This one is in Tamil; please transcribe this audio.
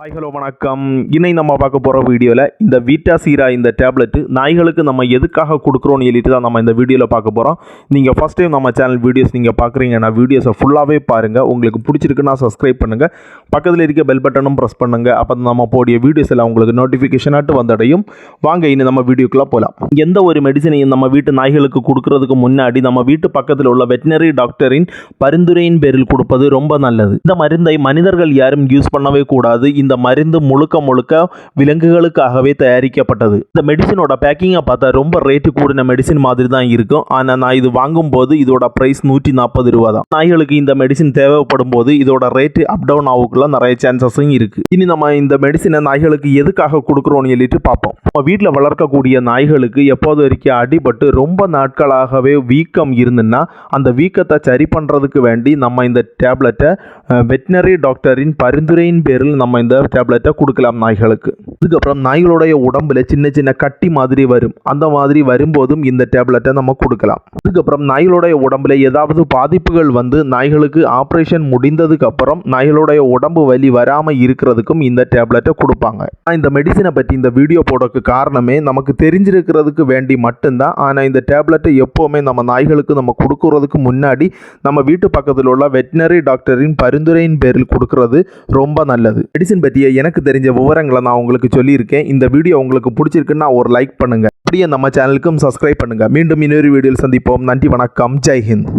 ஹாய் ஹலோ வணக்கம். இன்னைக்கு நம்ம பார்க்க போகிற வீடியோவில் இந்த வீட்டா சீரா இந்த டேப்லெட்டு நாய்களுக்கு நம்ம எதுக்காக கொடுக்குறோன்னு சொல்லிட்டு தான் நம்ம இந்த வீடியோவில் பார்க்க போகிறோம் நீங்கள் ஃபஸ்ட் டைம் நம்ம சேனல் வீடியோஸ் நீங்கள் பார்க்குறீங்கன்னா வீடியோஸை ஃபுல்லாகவே பாருங்கள் உங்களுக்கு பிடிச்சிருக்குன்னா சப்ஸ்கிரைப் பண்ணுங்கள் பக்கத்தில் இருக்க பெல் பட்டனும் ப்ரெஸ் பண்ணுங்கள் அப்போ நம்ம போடிய வீடியோஸ் எல்லாம் உங்களுக்கு நோட்டிஃபிகேஷனாட்டு வந்தடையும். வாங்க இனி நம்ம வீடியோக்குள்ளே போகலாம் எந்த ஒரு மெடிசனையும் நம்ம வீட்டு நாய்களுக்கு கொடுக்கறதுக்கு முன்னாடி நம்ம வீட்டு பக்கத்தில் உள்ள வெட்டினரி டாக்டரின் பரிந்துரையின் பேரில் கொடுப்பது ரொம்ப நல்லது. இந்த மருந்தை மனிதர்கள் யாரும் யூஸ் பண்ணவே கூடாது. இந்த மருந்து முழுக்க முழுக்க விலங்குகளுக்காகவே தயாரிக்கப்பட்டது. இந்த மெடிசினோட பேக்கிங்கை பார்த்தா ரொம்ப ரேட்டு கூடின மெடிசின் மாதிரி தான் இருக்கும். ஆனால் நான் இது வாங்கும்போது இதோட ப்ரைஸ் நூற்றி நாற்பது ரூபா தான். நாய்களுக்கு இந்த மெடிசின் தேவைப்படும் போது இதோட ரேட்டு அப் டவுன் ஆகுக்குள்ள நிறைய சான்சஸும் இருக்குது இனி நம்ம இந்த மெடிசினை நாய்களுக்கு எதுக்காக கொடுக்குறோம்னு சொல்லிட்டு பார்ப்போம். நம்ம வீட்டில் வளர்க்கக்கூடிய நாய்களுக்கு எப்போது வரைக்கும் அடிபட்டு ரொம்ப நாட்களாகவே வீக்கம் இருந்துன்னா அந்த வீக்கத்தை சரி பண்ணுறதுக்கு வேண்டி நம்ம இந்த டேப்லெட்டை வெட்டினரி டாக்டரின் பரிந்துரையின் பேரில் நம்ம இந்த டேப்லெட்டை கொடுக்கலாம் நாய்களுக்கு. அதுக்கப்புறம் நாய்களுடைய உடம்புல சின்ன சின்ன கட்டி மாதிரி வரும். அந்த மாதிரி வரும்போதும் இந்த டேப்லெட்டை நம்ம கொடுக்கலாம். அதுக்கப்புறம் நாய்களுடைய உடம்புல ஏதாவது பாதிப்புகள் வந்து நாய்களுக்கு ஆப்ரேஷன் முடிந்ததுக்கு அப்புறம் நாய்களுடைய உடம்பு வலி வராமல் இருக்கிறதுக்கும் இந்த டேப்லெட்டை கொடுப்பாங்க. இந்த மெடிசினை பற்றி இந்த வீடியோ போடக்கு காரணமே நமக்கு தெரிஞ்சிருக்கிறதுக்கு வேண்டி மட்டும்தான். ஆனால் இந்த டேப்லெட்டை எப்போவுமே நம்ம நாய்களுக்கு நம்ம கொடுக்கறதுக்கு முன்னாடி நம்ம வீட்டு பக்கத்தில் உள்ள வெட்டினரி டாக்டரின் பரிந்துரையின் பேரில் கொடுக்கறது ரொம்ப நல்லது. மெடிசின் பற்றிய எனக்கு தெரிஞ்ச விவரங்களை நான் உங்களுக்கு சொல்லியிருக்கேன். இந்த வீடியோ உங்களுக்கு பிடிச்சிருக்குன்னா ஒரு லைக் பண்ணுங்கள் அப்படியே நம்ம சேனலுக்கும் சப்ஸ்கிரைப் பண்ணுங்க. மீண்டும் இன்னொரு வீடியோவில் சந்திப்போம். நன்றி வணக்கம். ஜெய் ஹிந்த்.